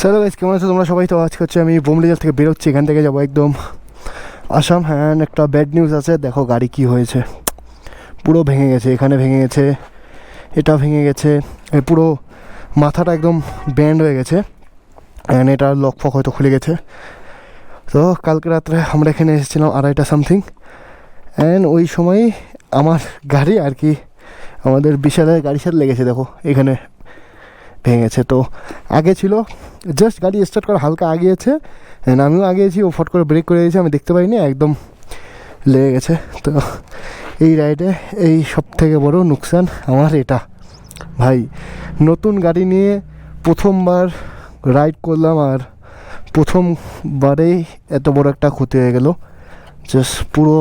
Sir guys কেমন আছো? তোমরা সবাই তো আজকে হচ্ছে আমি বোমডিজাল থেকে বেরোচ্ছি। এখান থেকে যাব একদম আসাম। হ্যাঁ একটা ব্যাড নিউজ আছে। দেখো গাড়ি কি হয়েছে। পুরো ভেঙে গেছে। এখানে ভেঙে গেছে, এটা ভেঙে গেছে। পুরো মাথাটা একদম ব্যান্ড হয়ে গেছে। অ্যান্ড এটা লক ফক হয়তো খুলে গেছে। তো কালকে রাত্রে আমরা এখানে এসেছিলাম আড়াইটা সামথিং অ্যান্ড ওই সময় আমার গাড়ি আর কি, আমাদের বিশালের গাড়ির সাথে লেগেছে। দেখো, এখানে ভেঙে গেছে তো আগে ছিল জাস্ট গাড়ি স্টার্ট করা হালকা আগিয়েছে অ্যান্ড আমিও আগিয়েছি ও ফট করে ব্রেক করে দিয়েছে, আমি দেখতে পাইনি, একদম লেগে গেছে। তো এই রাইডে এই সব থেকে বড় নুকসান আমার এটা। ভাই, নতুন গাড়ি নিয়ে প্রথমবার রাইড করলাম আর প্রথমবারেই এত বড় একটা ক্ষতি হয়ে গেল। জাস্ট পুরো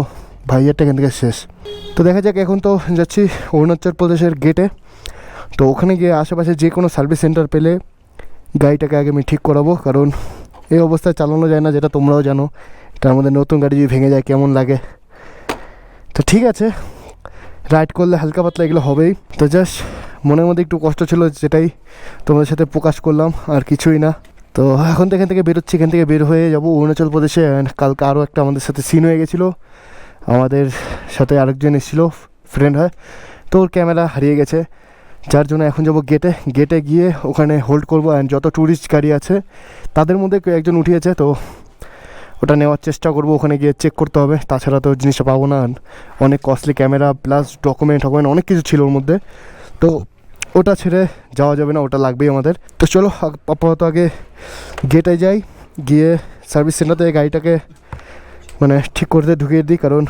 ভাইয়ারটা এখান থেকে শেষ। তো দেখা যাক, এখন তো যাচ্ছি অরুণাচল প্রদেশের গেটে তো ওখানে গিয়ে আশেপাশে যে কোনো সার্ভিস সেন্টার পেলে গাড়িটাকে আগে আমি ঠিক করাবো, কারণ এই অবস্থায় চালানো যায় না, যেটা তোমরাও জানো। এটার মধ্যে নতুন গাড়ি যদি ভেঙে যায়, কেমন লাগে? তো ঠিক আছে রাইড করলে হালকা পাতলা এগুলো হবেই। তো জাস্ট মনের মধ্যে একটু কষ্ট ছিল যেটাই তোমাদের সাথে প্রকাশ করলাম, আর কিছুই না। তো এখন তো এখান থেকে বেরোচ্ছি, এখান থেকে বের হয়ে যাব অরুণাচল প্রদেশে কালকে আরও একটা আমাদের সাথে সিন হয়ে গেছিল। আমাদের সাথে আরেকজন এসেছিল ফ্রেন্ড হয়। তো ওর ক্যামেরা হারিয়ে গেছে। যার জন্য এখন যাব গেটে গেটে গিয়ে ওখানে হোল্ড করব অ্যান্ড যত ট্যুরিস্ট গাড়ি আছে, তাদের মধ্যে একজন উঠিয়েছে, তো ওটা নেওয়ার চেষ্টা করব, ওখানে গিয়ে চেক করতে হবে। তাছাড়া তো জিনিসটা পাবো না অনেক কস্টলি ক্যামেরা প্লাস ডকুমেন্ট টকুমেন্ট অনেক কিছু ছিল ওর মধ্যে। তো ওটা ছেড়ে যাওয়া যাবে না, ওটা লাগবেই আমাদের। তো চলো আপাতত আগে গেটে যাই, গিয়ে সার্ভিস সেন্টার থেকে গাড়িটাকে মানে ঠিক করতে ঢুকিয়ে দিই, কারণ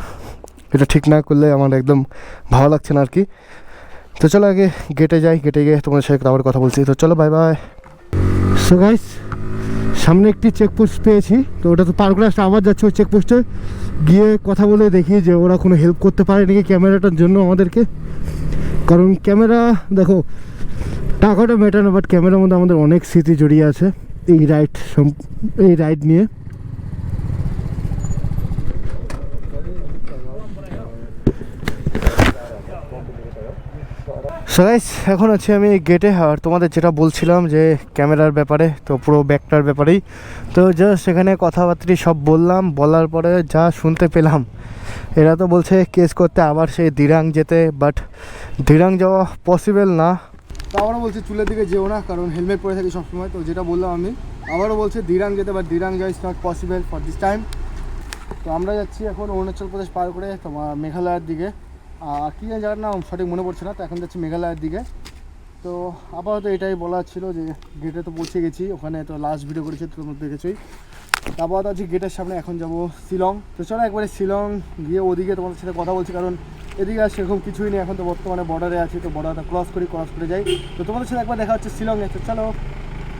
এটা ঠিক না করলে আমার একদম ভালো লাগছে না আর কি। তো চলো আগে গেটে যাই গেটে গিয়ে তোমাদের সাথে আবার কথা বলছি। তো চলো বাই বাই সো গাইস সামনে একটি চেকপোস্ট পেয়েছি। তো ওটা তো পার করে আসতে আবার যাচ্ছে ওই চেকপোস্টে গিয়ে কথা বলে দেখি যে ওরা কোনো হেল্প করতে পারে নাকি ক্যামেরাটার জন্য আমাদেরকে। কারণ ক্যামেরা, দেখো, টাকাটা মেটানো বাট ক্যামেরার মধ্যে আমাদের অনেক স্মৃতি জড়িয়ে আছে। এই রাইড এই রাইড নিয়ে। সাইজ এখন আছি আমি গেটে আর তোমাদের যেটা বলছিলাম যে ক্যামেরার ব্যাপারে, তো পুরো ব্যাগটার ব্যাপারেই। তো জাস্ট এখানে কথাবার্তা সব বললাম, বলার পরে যা শুনতে পেলাম। এরা তো বলছে কেস করতে আবার সেই দিরাং যেতে বাট দিরাং যাওয়া পসিবল না। আবারও বলছে, চুলের দিকে যেও না, কারণ হেলমেট পরে থাকি সবসময়। তো যেটা বললাম আমি, আবারও বলছে দিরাং যেতে বাট দিরাং যাওয়া is not possible for this time তো আমরা যাচ্ছি এখন অরুণাচল প্রদেশ পার করে তোমার মেঘালয়ের দিকে। কী জানি জায়গার নাম সঠিক মনে পড়ছে না, তো এখন যাচ্ছি মেঘালয়ের দিকে। তো আপাতত এটাই বলা ছিল যে গেটে তো পৌঁছে গেছি, ওখানে তো লাস্ট ভিডিও করেছি তোমরা দেখেছোই। তো আপাতত আছি গেটের সামনে, এখন যাব শিলং। তো চলো একবারে শিলং গিয়ে ওদিকে তোমাদের সাথে কথা বলছি, কারণ এদিকে আর সেরকম কিছুই নেই, এখন তো বর্তমানে বর্ডারে আছি, তো বর্ডারটা ক্রস করি ক্রস করে যাই। তো তোমাদের সাথে একবার দেখা হচ্ছে শিলংয়ে, তো চলো।